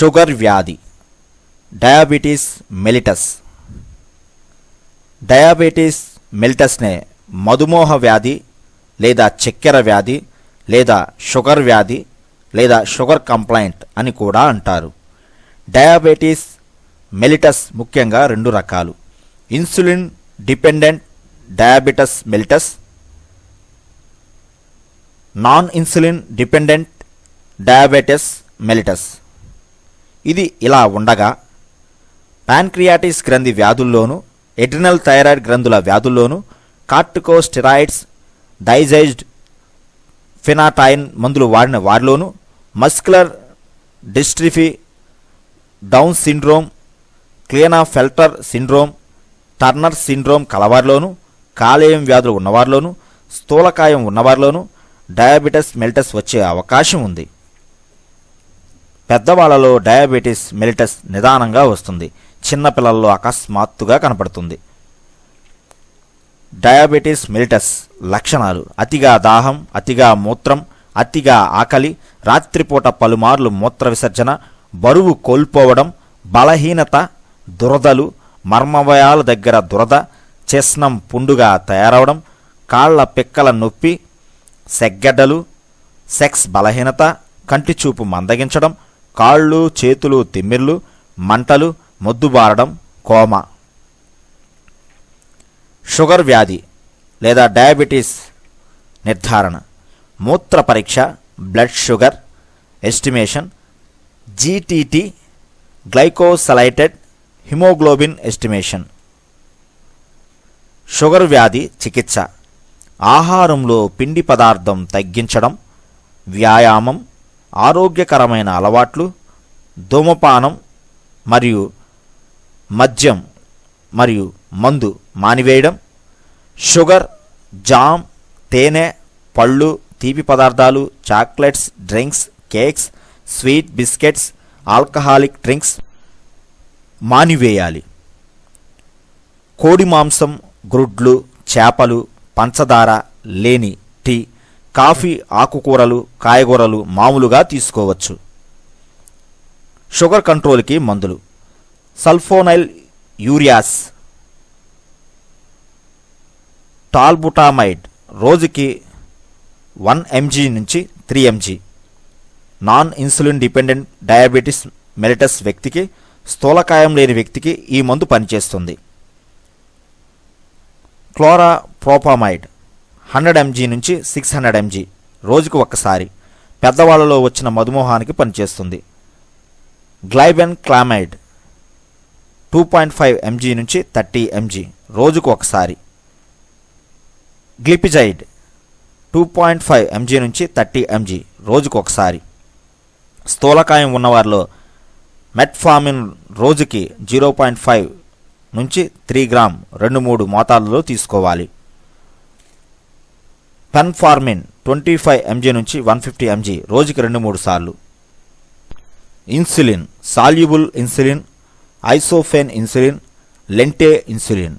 Sugar వ్యాధి diabetes mellitus. Diabetes మెలిటస్నే మధుమేహ వ్యాధి లేదా చక్కెర వ్యాధి లేదా షుగర్ వ్యాధి లేదా షుగర్ కంప్లైంట్ అని కూడా అంటారు. డయాబెటీస్ మెలిటస్ ముఖ్యంగా రెండు రకాలు. Insulin dependent diabetes mellitus non insulin dependent diabetes mellitus. ఇది ఇలా ఉండగా పాన్క్రియాటిస్ గ్రంథి వ్యాధుల్లోనూ ఎడ్రినల్ థైరాయిడ్ గ్రంథుల వ్యాధుల్లోనూ కార్టికోస్టెరాయిడ్స్ డైజైజ్డ్ ఫినాటైన్ మందులు వాడిన వారిలోనూ muscular dystrophy Down syndrome Klinefelter syndrome Turner syndrome కలవారిలోనూ కాలేయం వ్యాధులు ఉన్నవారిలోనూ స్థూలకాయం ఉన్నవారిలోనూ డయాబెటిస్ మెల్టస్ వచ్చే అవకాశం ఉంది. పెద్దవాళ్ళలో డయాబెటీస్ మెలిటస్ నిదానంగా వస్తుంది. చిన్నపిల్లల్లో అకస్మాత్తుగా కనపడుతుంది. డయాబెటీస్ మెలిటస్ లక్షణాలు. అతిగా దాహం అతిగా మూత్రం అతిగా ఆకలి రాత్రిపూట పలుమార్లు మూత్ర విసర్జన బరువు కోల్పోవడం బలహీనత దురదలు మర్మవయాల దగ్గర దురద చెస్నం పుండుగా తయారవడం కాళ్ళ పిక్కల నొప్పి సెగ్గడ్డలు సెక్స్ బలహీనత కంటి చూపు మందగించడం కాళ్ళు చేతులు తిమ్మిర్లు మంటలు మొద్దుబారడం కోమ. షుగర్ వ్యాధి లేదా డయాబెటీస్ నిర్ధారణ. మూత్ర పరీక్ష blood sugar estimation GTT glycosylated haemoglobin estimation. Sugar వ్యాధి చికిత్స. ఆహారంలో పిండి పదార్థం తగ్గించడం వ్యాయామం ఆరోగ్యకరమైన అలవాట్లు ధూమపానం మరియు మద్యం మరియు మందు మానివేయడం షుగర్ జామ్ తేనె పళ్ళు తీపి పదార్థాలు chocolates drinks cakes sweet biscuits alcoholic drinks మానివేయాలి. కోడి మాంసం గ్రుడ్లు చేపలు పంచదార లేని టీ కాఫీ ఆకుకూరలు కాయగూరలు మామూలుగా తీసుకోవచ్చు. షుగర్ కంట్రోల్కి మందులు. సల్ఫోనైల్ యూరియాస్. టాల్బుటామైడ్ రోజుకి వన్ ఎంజీ నుంచి three mg. Non insulin dependent diabetes mellitus వ్యక్తికి స్థూలకాయం లేని వ్యక్తికి ఈ మందు పనిచేస్తుంది. క్లోరా ప్రోపామైడ్ హండ్రెడ్ ఎంజీ నుంచి సిక్స్ హండ్రెడ్ ఎంజీ రోజుకు ఒక్కసారి. పెద్దవాళ్ళలో వచ్చిన మధుమేహానికి పనిచేస్తుంది. Glibenclamide two point five mg నుంచి థర్టీ ఎంజీ రోజుకు ఒకసారి glipizide two point five mg నుంచి థర్టీ ఎంజీ రోజుకు ఒకసారి స్థూలకాయం ఉన్నవారిలో మెట్ఫామిన్ రోజుకి జీరో పాయింట్ ఫైవ్ నుంచి త్రీ గ్రామ్ రెండు మూడు మోతాదులో తీసుకోవాలి. పెన్ఫార్మిన్ ట్వంటీ ఫైవ్ ఎంజీ నుంచి వన్ ఫిఫ్టీ ఎంజీ రోజుకి రెండు మూడు సార్లు. Insulin soluble insulin isophane insulin lente insulin